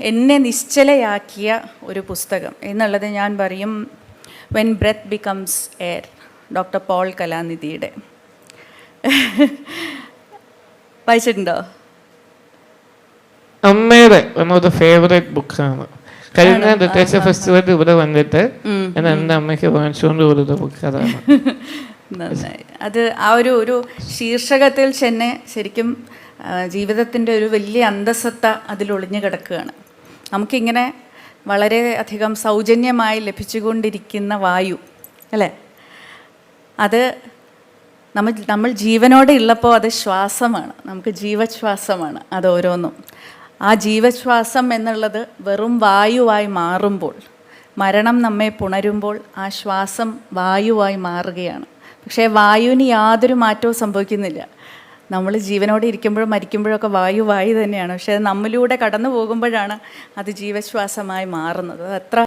എന്നെ നിശ്ചലയാക്കിയ ഒരു പുസ്തകം എന്നുള്ളത് ഞാൻ പറയും when breath becomes air doctor Paul കലാനിധിയുടെ വായിച്ചിട്ടുണ്ടോ? അമ്മയുടെ one of the favourite books ആണ്. കഴിഞ്ഞ ലിറ്ററേച്ചർ ഫെസ്റ്റിവലിൽ ഇവിടെ വന്നിട്ട് ഞാൻ എന്റെ അമ്മയ്ക്ക് വാങ്ങിച്ചുകൊണ്ട് കൊടുത്ത ബുക്ക് അതാണ്. നന്നായി. അത് ആ ഒരു ഒരു ശീർഷകത്തിൽ തന്നെ ശരിക്കും ജീവിതത്തിന്റെ ഒരു വലിയ അന്തസത്ത അതിലൊളിഞ്ഞു കിടക്കുകയാണ്. നമുക്കിങ്ങനെ വളരെ അധികം സൗജന്യമായി ലഭിച്ചുകൊണ്ടിരിക്കുന്ന വായു അല്ലേ? അത് നമ്മൾ നമ്മൾ ജീവനോടെ ഉള്ളപ്പോൾ അത് ശ്വാസമാണ്. നമുക്ക് ജീവശ്വാസമാണ് അത് ഓരോന്നും. ആ ജീവശ്വാസം എന്നുള്ളത് വെറും വായുവായി മാറുമ്പോൾ മരണം നമ്മെ പുണരുമ്പോൾ ആ ശ്വാസം വായുവായി മാറുകയാണ്. പക്ഷേ വായുവിന് യാതൊരു മാറ്റവും സംഭവിക്കുന്നില്ല. നമ്മൾ ജീവനോടെ ഇരിക്കുമ്പോഴും മരിക്കുമ്പോഴൊക്കെ വായു വായു തന്നെയാണ്. പക്ഷേ നമ്മളിലൂടെ കടന്നു പോകുമ്പോഴാണ് അത് ജീവശ്വാസമായി മാറുന്നത്. അത് അത്ര